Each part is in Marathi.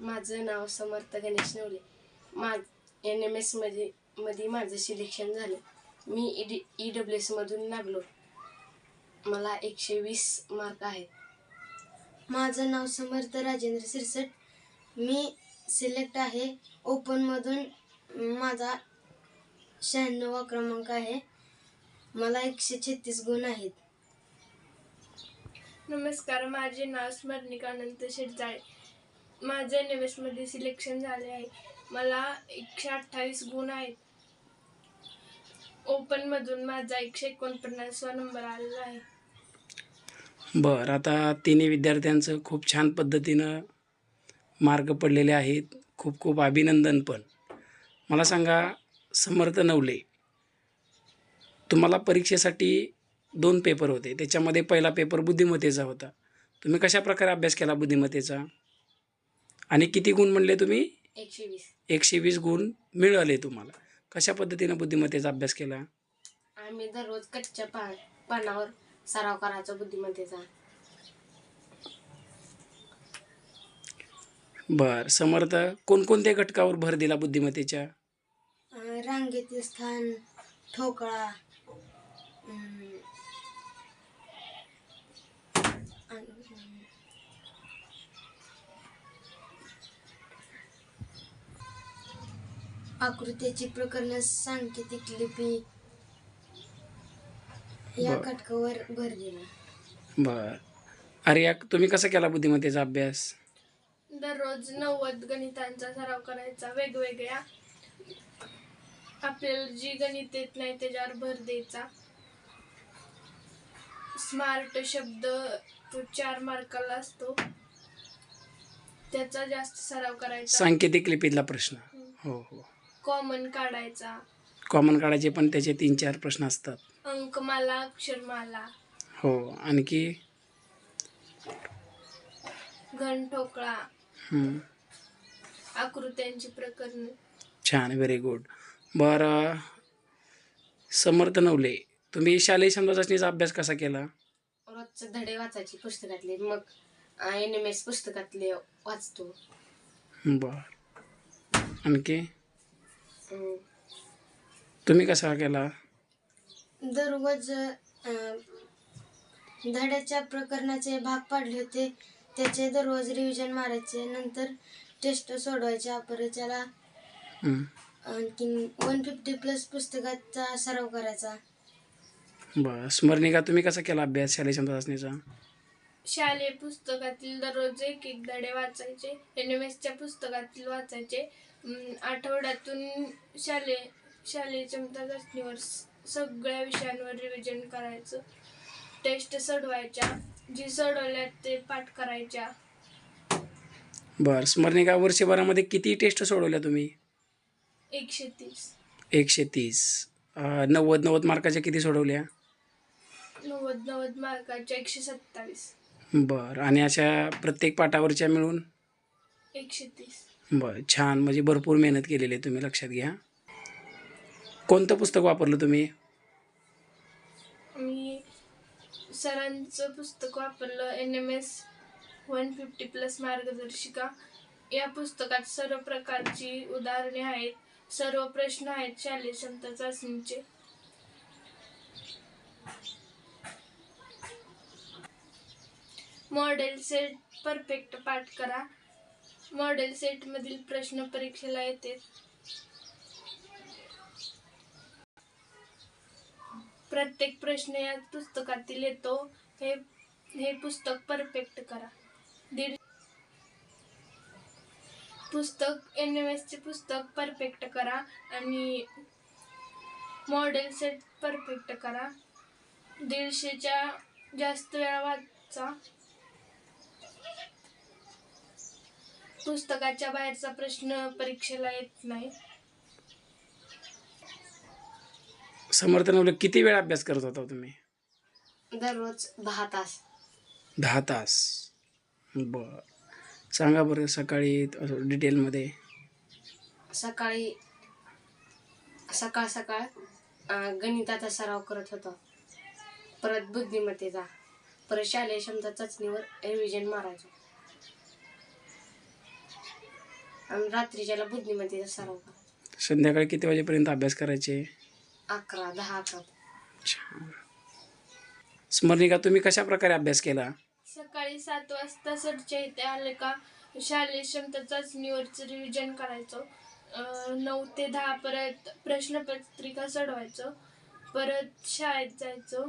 माझं नाव समर्थ गणेश नवले. माझ एन एम एसमध्ये मध्ये माझं सिलेक्शन झालं. मी ई डी ई डब्ल्यू एसमधून लागलो. मला एकशे वीस मार्क आहेत. माझं नाव समर्थ राजेंद्र सिरसट मी सिलेक्ट आहे ओपनमधून माझा शहाण्णवा क्रमांक आहे. मला एकशे छत्तीस गुण आहेत. नमस्कार माझे नाव स्मरणिका अनंत शेटजाळे. माझे एन एसमध्ये सिलेक्शन झाले आहे. मला एकशे अठ्ठावीस गुण आहेत. ओपनमधून माझा एकशे एकोणपन्नासवा नंबर आलेला आहे. बरं आता तिन्ही विद्यार्थ्यांचं खूप छान पद्धतीनं मार्ग पडलेले आहेत. खूप खूप अभिनंदन पण. मला सांगा समर्थ नवले तुम्हाला परीक्षेसाठी दोन पेपर होते. त्याच्यामध्ये पहिला पेपर बुद्धिमत्तेचा होता. तुम्ही कशा प्रकारे अभ्यास केला बुद्धिमत्तेचा? आणि किती गुण म्हणले तुम्ही? एकशे वीस. एकशे वीस गुण मिळाले तुम्हाला. कशा पद्धतीनं बुद्धिमत्तेचा अभ्यास केला? आम्ही दररोज कच्च्या पा पानावर सराव करायचा बुद्धिमत्तेचा. बरं समर्थ कोणकोणत्या घटकावर भर दिला बुद्धिमत्तेच्या? अं, रांगेतील स्थान ठोकळा अं, आणि- आकृत्याची प्रकरण सांकेतिक लिपी या बरं. घटकावर भर दिला. बरं. अरे या तुम्ही कसा केला बुद्धिमत्तेचा अभ्यास? दररोज नव्वद गणितांचा सराव करायचा वेगवेगळ्या. आपल्याला जी गणित येत नाही त्याच्यावर भर द्यायचा. स्मार्ट शब्द तो चार मार्काला असतो. त्याचा जास्त सराव करायचा. सांकेतिक लिपीतला प्रश्न. हो हो. कॉमन काढायचा. कॉमन काढायचे पण त्याचे तीन चार प्रश्न असतात. अंकमाला अक्षरमाला हो आणखी? घन ठोकळा. हं, आकृत्यांची प्रकरण. छान व्हेरी गुड बरं समर्थ नवले तुम्ही शालेय समजा चाचणीचा अभ्यास कसा केला? रोजचे धडे वाचायचे पुस्तकातले मग एन एम एस पुस्तकातले वाचतो. बर. आणखी? तुम्ही कसा केला? दररोज अं, धड्याच्या प्रकरणाचे भाग पाडले होते. त्याचे दररोज रिव्हिजन मारायचे. नंतर टेस्ट सोडवायच्या परत त्याला हं, आणखीन वन फिफ्टी प्लस पुस्तकाचा सराव करायचा. बरं. स्मरणिका तुम्ही कसा केला अभ्यास शालेय चाचणीचा? शालेय पुस्तकातील दररोज एक एक धडे वाचायचे. एन एम एसच्या पुस्तकातील वाचायचे. आठवड्यातून शालेय शालेय क्षमता चाचणीवर सगळ्या विषयांवर रिव्हिजन करायचं. टेस्ट सोडवायच्या. जी सोडवल्या ते पाठ करायच्या. बरं स्मरणिका वर्षभरामध्ये किती टेस्ट सोडवल्या तुम्ही? एकशे तीस. एकशे तीस. अं, नव्वद नव्वद मार्काच्या किती सोडवल्या? नव्वद नव्वद मार्काच्या एकशे सत्तावीस. बरं आणि अशा प्रत्येक पाठावरच्या मिळून? एकशे तीस. बरं छान. म्हणजे भरपूर मेहनत केलेली आहे तुम्ही लक्षात घ्या. कोणतं पुस्तक वापरलं तुम्ही? मी सरांचं पुस्तक वापरलं N M S one fifty plus मार्गदर्शिका. या पुस्तकात सर्व प्रकारची उदाहरणे आहेत सर्व प्रश्न आहेत शालेय क्षमता चाचणीचे. मॉडेल सेट परफेक्ट पाठ करा. मॉडेल सेटमधील प्रश्न परीक्षेला येते. प्रत्येक प्रश्न या पुस्तकातील येतो. हे हे पुस्तक परफेक्ट करा. दीड पुस्तक एन एम एसचे पुस्तक परफेक्ट करा आणि मॉडेल सेट परफेक्ट करा. दीडशेच्या जास्त वेळा वाचा. पुस्तकाच्या बाहेरचा प्रश्न परीक्षेला येत नाही. समर्थ नवले किती वेळ अभ्यास करत होता तुम्ही? दररोज दहा तास. दहा तास. बरं. सांगा बरं सकाळी असं डिटेलमध्ये. सकाळी सकाळ सकाळ अं, गणिताचा सराव करत होतो. परत बुद्धिमत्तेचा. परत शालेय क्षमता चाचणीवर रिव्हिजन मारायचो. आणि रात्रीच्याला बुद्धीमध्ये सराव करायचा संध्याकाळी किती वाजेपर्यंत अभ्यास करायचे? अकरा दहा अकरा. छान. स्मरणिका तुम्ही कशा प्रकारे अभ्यास केला? सकाळी सात वाजता सरच्या इथे आले का शालेय क्षमता चाचणीवरचं रिव्हिजन करायचं. अं, नऊ ते दहा परत प्रश्नपत्रिका सोडवायचं. परत शाळेत जायचं.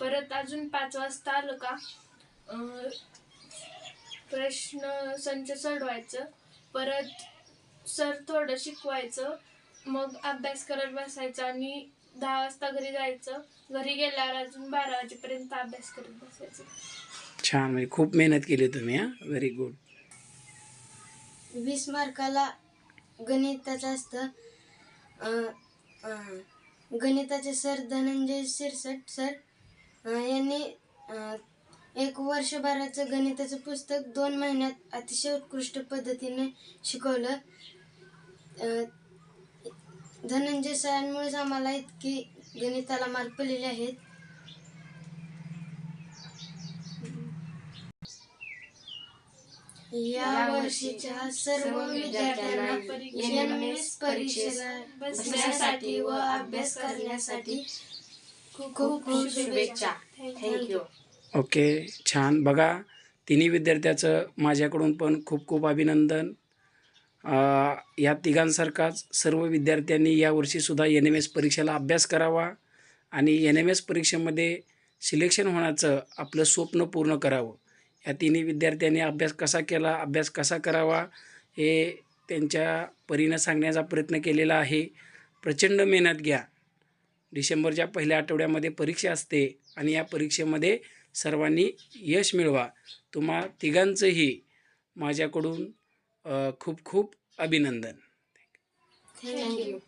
परत अजून पाच वाजता आलं का अं, प्रश्न संच सोडवायचं. परत सर थोडं शिकवायचं मग अभ्यास करत बसायचं आणि दहा वाजता घरी जायचं. घरी गेल्यावर अजून बारा वाजेपर्यंत अभ्यास करत बसायचं. छान म्हणजे खूप मेहनत केली तुम्ही हां? व्हेरी गुड वीस मार्काला गणिताचं असतं. अं, अं, गणिताचे सर धनंजय शिरसट सर अं, यांनी अं, एक वर्षभराचं गणिताचं पुस्तक दोन महिन्यात अतिशय उत्कृष्ट पद्धतीने शिकवलं. धनंजय सरांमुळेच आम्हाला इतकी गणिताला मार्क पडलेले आहेत. या वर्षीच्या सर्व विद्यार्थ्यांना परीक्षेला बसण्यासाठी व अभ्यास करण्यासाठी खूप खूप शुभेच्छा. थँक्यू. ओके छान. बघा तिन्ही विद्यार्थ्याचं माझ्याकडून पण खूप खूप अभिनंदन. या तिघांसारखाच सर्व विद्यार्थ्यांनी यावर्षीसुद्धा एन एम एस परीक्षेला अभ्यास करावा आणि एन एम एस परीक्षेमध्ये सिलेक्शन होण्याचं आपलं स्वप्न पूर्ण करावं. या तिन्ही विद्यार्थ्यांनी अभ्यास कसा केला अभ्यास कसा करावा हे त्यांच्या परीनं सांगण्याचा प्रयत्न केलेला आहे. प्रचंड मेहनत घ्या. डिसेंबरच्या पहिल्या आठवड्यामध्ये परीक्षा असते आणि या परीक्षेमध्ये सर्वांनी यश मिळवा. तुम्हा तिघांचंही माझ्याकडून खूप खूप अभिनंदन. थँक्यू